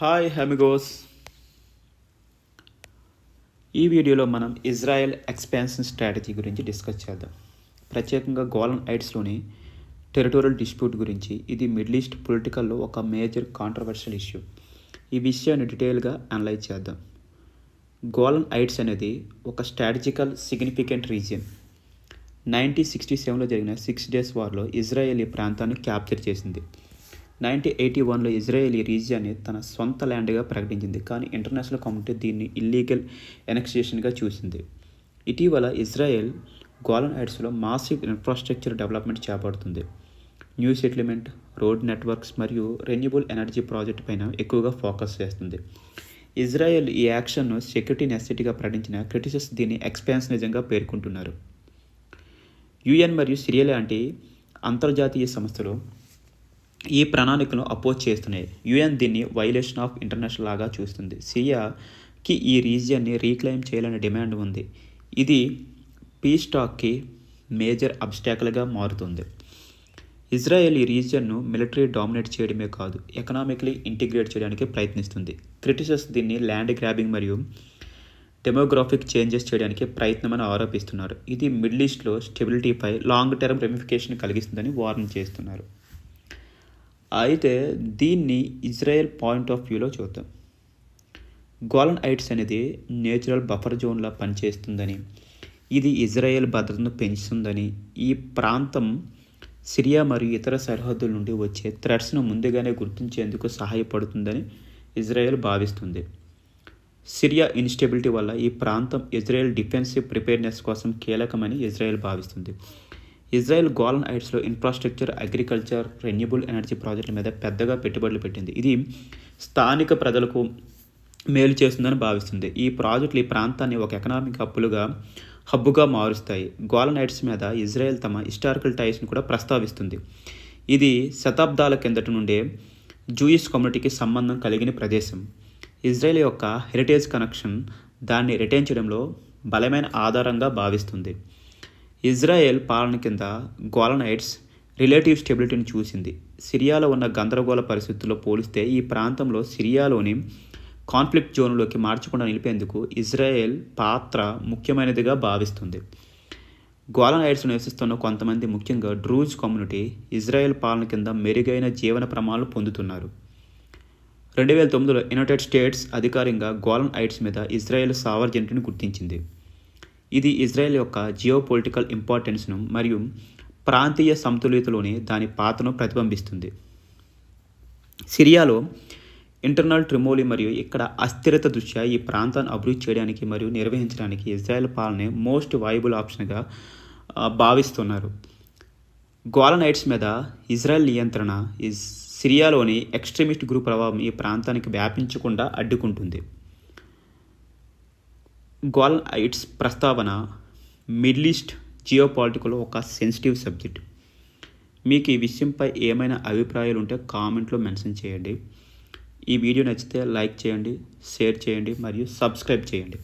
Hi హెమిగోస్. ఈ వీడియోలో మనం ఇజ్రాయెల్ ఎక్స్పాన్షన్ స్ట్రాటజీ గురించి డిస్కస్ చేద్దాం. ప్రత్యేకంగా గోలన్ ఐట్స్లోని టెరిటోరియల్ డిస్ప్యూట్ గురించి ఇది మిడిల్ ఈస్ట్ పొలిటికల్లో ఒక మేజర్ కాంట్రవర్షియల్ ఇష్యూ. ఈ విషయాన్ని డీటెయిల్గా అనలైజ్ చేద్దాం. గోలన్ ఐట్స్ అనేది ఒక strategical significant region. Nineteen sixty సెవెన్లో జరిగిన సిక్స్ డేస్ వార్లో ఇజ్రాయెల్ ఈ ప్రాంతాన్ని క్యాప్చర్ చేసింది. నైన్టీన్ ఎయిటీ వన్లో ఇజ్రాయెల్ ఈ రీజియాన్ని తన సొంత ల్యాండ్గా ప్రకటించింది. కానీ ఇంటర్నేషనల్ కమ్యూనిటీ దీన్ని ఇల్లీగల్ ఎనెక్సేషన్గా చూసింది. ఇటీవల ఇజ్రాయెల్ గోలన్ హైట్స్లో మాసివ్ ఇన్ఫ్రాస్ట్రక్చర్ డెవలప్మెంట్ చేపడుతుంది. న్యూ సెటిల్మెంట్ రోడ్ నెట్వర్క్స్ మరియు రెన్యూబుల్ ఎనర్జీ ప్రాజెక్ట్ పైన ఎక్కువగా ఫోకస్ చేస్తుంది. ఇజ్రాయెల్ ఈ యాక్షన్ను సెక్యూరిటీ నెసిటీగా ప్రకటించిన క్రిటిసిస్ దీన్ని ఎక్స్పాన్షనిజంగా పేర్కొంటున్నారు. యుఎన్ మరియు సిరియా లాంటి అంతర్జాతీయ సంస్థలు ఈ ప్రణాళికను అపోజ్ చేస్తున్నాయి. యుఎన్ దీన్ని వైలేషన్ ఆఫ్ ఇంటర్నేషనల్ లాగా చూస్తుంది. సిరియాకి ఈ రీజియన్ని రీక్లెయిమ్ చేయాలనే డిమాండ్ ఉంది. ఇది పీస్ టాక్కి మేజర్ అబ్స్టాకల్గా మారుతుంది. ఇజ్రాయెల్ ఈ రీజియన్ను మిలిటరీ డామినేట్ చేయడమే కాదు ఎకనామికలీ ఇంటిగ్రేట్ చేయడానికి ప్రయత్నిస్తుంది. క్రిటిసస్ దీన్ని ల్యాండ్ గ్రాబింగ్ మరియు డెమోగ్రాఫిక్ చేంజెస్ చేయడానికి ప్రయత్నమని ఆరోపిస్తున్నారు. ఇది మిడిల్ ఈస్ట్లో స్టెబిలిటీపై లాంగ్ టర్మ్ రెమిఫికేషన్ కలిగిస్తుందని వార్న్ చేస్తున్నారు. అయితే దీన్ని ఇజ్రాయెల్ పాయింట్ ఆఫ్ వ్యూలో చూద్దాం. గోలన్ ఐట్స్ అనేది నేచురల్ బఫర్ జోన్లా పనిచేస్తుందని ఇది ఇజ్రాయెల్ భద్రతను పెంచుతుందని ఈ ప్రాంతం సిరియా మరియు ఇతర సరిహద్దుల నుండి వచ్చే థ్రెట్స్ను ముందుగానే గుర్తించేందుకు సహాయపడుతుందని ఇజ్రాయెల్ భావిస్తుంది. సిరియా ఇన్స్టెబిలిటీ వల్ల ఈ ప్రాంతం ఇజ్రాయెల్ డిఫెన్సివ్ ప్రిపేర్నెస్ కోసం కీలకమని ఇజ్రాయెల్ భావిస్తుంది. ఇజ్రాయెల్ గోలన్ ఐట్స్లో ఇన్ఫ్రాస్ట్రక్చర్ అగ్రికల్చర్ రెన్యూబుల్ ఎనర్జీ ప్రాజెక్టుల మీద పెద్దగా పెట్టుబడులు పెట్టింది. ఇది స్థానిక ప్రజలకు మేలు చేస్తుందని భావిస్తుంది. ఈ ప్రాజెక్టులు ఈ ప్రాంతాన్ని ఒక ఎకనామిక్ హబ్బులుగా హబ్బుగా మారుస్తాయి. గోలన్ ఐట్స్ మీద ఇజ్రాయెల్ తమ హిస్టారికల్ టైస్ని కూడా ప్రస్తావిస్తుంది. ఇది శతాబ్దాల కిందట నుండే జూయిష్ కమ్యూనిటీకి సంబంధం కలిగిన ప్రదేశం. ఇజ్రాయెల్ యొక్క హెరిటేజ్ కనెక్షన్ దాన్ని రిటైన్ చేయడంలో బలమైన ఆధారంగా భావిస్తుంది. ఇజ్రాయెల్ పాలన కింద గోలనైట్స్ రిలేటివ్ స్టెబిలిటీని చూసింది. సిరియాలో ఉన్న గందరగోళ పరిస్థితుల్లో పోలిస్తే ఈ ప్రాంతంలో సిరియాలోని కాన్ఫ్లిక్ట్ జోన్లోకి మార్చకుండా నిలిపేందుకు ఇజ్రాయెల్ పాత్ర ముఖ్యమైనదిగా భావిస్తుంది. గోలనైట్స్ నివసిస్తున్న కొంతమంది ముఖ్యంగా డ్రూజ్ కమ్యూనిటీ ఇజ్రాయెల్ పాలన కింద మెరుగైన జీవన ప్రమాణాలు పొందుతున్నారు. రెండు వేల తొమ్మిదిలో యునైటెడ్ స్టేట్స్ అధికారికంగా గోలన్ ఐట్స్ మీద ఇజ్రాయెల్ సావర్జెంట్ని గుర్తించింది. ఇది ఇజ్రాయెల్ యొక్క జియో పొలిటికల్ ఇంపార్టెన్స్ను మరియు ప్రాంతీయ సమతుల్యతలోని దాని పాత్రను ప్రతిబింబిస్తుంది. సిరియాలో ఇంటర్నల్ ట్రిమోలి మరియు ఇక్కడ అస్థిరత దృష్ట్యా ఈ ప్రాంతాన్ని అభివృద్ధి చేయడానికి మరియు నిర్వహించడానికి ఇజ్రాయెల్ పాలనే మోస్ట్ వైబుల్ ఆప్షన్గా భావిస్తున్నారు. గోలనైట్స్ మీద ఇజ్రాయెల్ నియంత్రణ సిరియాలోని ఎక్స్ట్రీమిస్ట్ గ్రూప్ ప్రభావం ఈ ప్రాంతానికి వ్యాపించకుండా అడ్డుకుంటుంది. గోల్ ఐట్స్ ప్రస్తావన మిడిల్ ఈస్ట్ జియో పాలిటికల్లో ఒక సెన్సిటివ్ సబ్జెక్ట్. మీకు ఈ విషయంపై ఏమైనా అభిప్రాయాలు ఉంటే కామెంట్లో మెన్షన్ చేయండి. ఈ వీడియో నచ్చితే లైక్ చేయండి షేర్ చేయండి మరియు సబ్స్క్రైబ్ చేయండి.